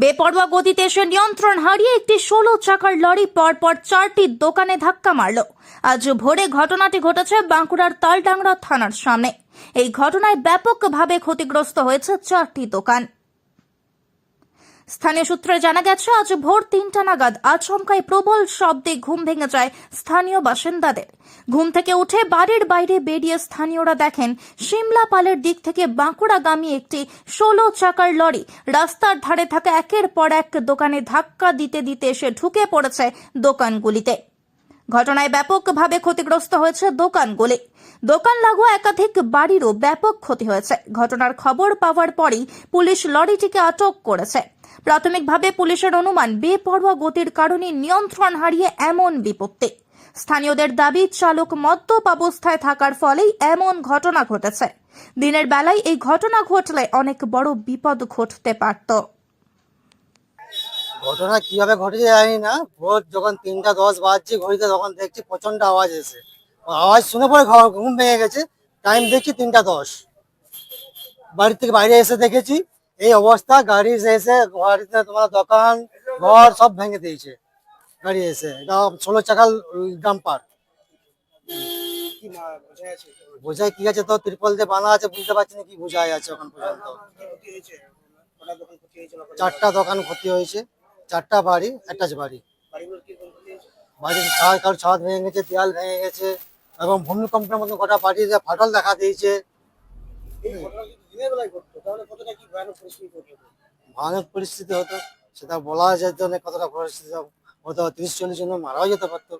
বেপরোয়া গতিতে এসে নিয়ন্ত্রণ হারিয়ে একটি ষোলো চাকার লরি পরপর চারটি দোকানে ধাক্কা মারল। আজ ভোরে ঘটনাটি ঘটেছে বাঁকুড়ার তালডাংরা থানার সামনে। এই ঘটনায় ব্যাপকভাবে ক্ষতিগ্রস্ত হয়েছে চারটি দোকান। স্থানীয় সূত্রে জানা গেছে, আজ ভোর তিনটা নাগাদ আচমকায় প্রবল শব্দে ঘুম ভেঙে যায় স্থানীয় বাসিন্দাদের। ঘুম থেকে উঠে বাড়ির বাইরে বেরিয়ে স্থানীয়রা দেখেন সিমলা পালের দিক থেকে বাঁকুড়াগামী একটি ষোলো চাকার লরি রাস্তার ধারে থাকা একের পর এক দোকানে ধাক্কা দিতে দিতে এসে ঢুকে পড়েছে দোকানগুলিতে। ঘটনায় ব্যাপকভাবে ক্ষতিগ্রস্ত হয়েছে দোকানগুলি দোকান লাগোয়া একাধিক বাড়িরও ব্যাপক ক্ষতি হয়েছে। ঘটনার খবর পাওয়ার পরই পুলিশ লরিটিকে আটক করেছে। প্রাথমিকভাবে পুলিশের অনুমান, বেপরোয়া গতির কারণে নিয়ন্ত্রণ হারিয়ে এমন বিপত্তি। স্থানীয়দের দাবি, চালক মদ্যপ অবস্থায় থাকার ফলেই এমন ঘটনা ঘটেছে। দিনের বেলায় এই ঘটনা ঘটলে অনেক বড় বিপদ ঘটতে পারত। ঘটনা কীভাবে ঘটেছে জানি না। ভোর যখন তিনটা দশ বাজছে, ঘড়িতে তখন দেখছি প্রচণ্ড আওয়াজ এসে আওয়াজ শুনে পরে ঘর- ঘুম ভেঙে গেছে। টাইম দেখছি তিনটা দশ। বাড়ি থেকে বাইরে এসে দেখেছি। এই অবস্থা, গাড়ি এসে গাড়িতে তোমার দোকান, ঘর সব ভেঙে দিয়েছে। গাড়ি এসে, এটা ষোলো চাকার ডাম্পার বোঝায় কি আছে তো? ত্রিপল দিয়ে বানা আছে, বুঝতে পারছি না কি বোঝায় আছে এখন পর্যন্ত। চারটা দোকান ক্ষতি হয়েছে। চারটা বাড়ি অ্যাটাচ বাড়ি। বাড়ির ছাদ কারোর ছাদ ভেঙে গেছে দেয়াল ভেঙে গেছে এবং ভূমিকম্পের মতো গোটা বাড়িতে ফাটল দেখা দিয়েছে। ভয়ানক পরিস্থিতি হতো? সেটা বলা যেত না কতটা পরিস্থিতি হতো তিরিশ চল্লিশ জন মারাও যেতে পারতো।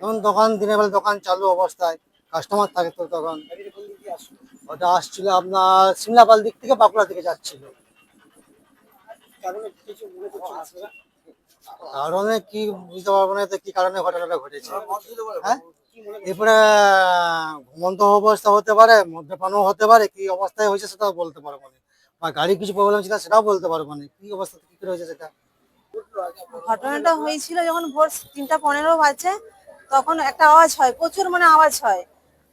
তখন দোকান দিনের বেলা দোকান চালু অবস্থায় কাস্টমার থাকে তো তখন। ওটা আসছিল আপনার সিমলাপাল দিক থেকে বাঁকুড়া দিকে যাচ্ছিল। কারণে কি বুঝতে পারব না তো কি কারণে ঘটনাটা ঘটেছে? হ্যাঁ এরপরে ঘুমন্ত অবস্থা হতে পারে মদ্যপানও হতে পারে কি অবস্থায় হয়েছে সেটাও বলতে পারব না। বা গাড়ি কিছু প্রবলেম ছিল সেটাও বলতে পারব না। কি অবস্থা কি করে হয়েছে সেটা? ঘটনাটা হয়েছিল যখন ভোর তিনটা পনেরো বাজে তখন একটা আওয়াজ হয় প্রচুর মানে আওয়াজ হয়।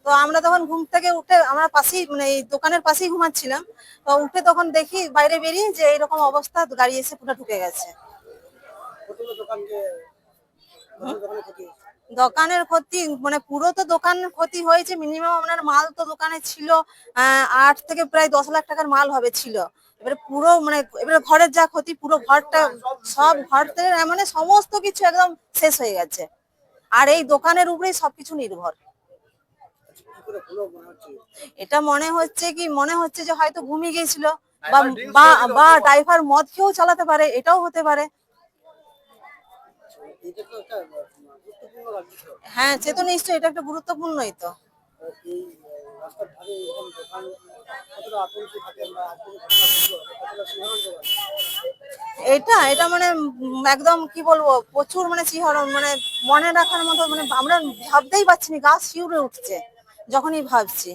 তো আমরা তখন ঘুম থেকে উঠে আমরা পাশেই মানে এই দোকানের পাশেই ঘুমাচ্ছিলাম। তো উঠে তখন দেখি বাইরে বেরিয়ে যে এরকম অবস্থা, গাড়ি এসে পুরো ঢুকে গেছে। দোকানের ক্ষতি মানে পুরো তো দোকান ক্ষতি হয়েছে মিনিমাম আপনার মাল তো দোকানে ছিল আট থেকে প্রায় দশ লাখ টাকার মাল হবে ছিল। এবারে পুরো মানে এবারে ঘরের যা ক্ষতি, পুরো ঘরটা, সব ঘর থেকে মানে সমস্ত কিছু একদম শেষ হয়ে গেছে। আর এই দোকানের উপরেই সবকিছু নির্ভর। এটা মনে হচ্ছে কি মনে হচ্ছে যে হয়তো ঘুমিয়ে গিয়েছিল বা বা- ড্রাইভার মদ খেয়েও চালাতে পারে এটাও হতে পারে। হ্যাঁ সে তো নিশ্চয়ই এটা একটা গুরুত্বপূর্ণই তো। এটা এটা মানে একদম কি বলব প্রচুর মানে শিহরণ মানে মনে রাখার মতো মানে আমরা ভাবতেই পারছি না গা শিউরে উঠছে। যখনই ভাবছি।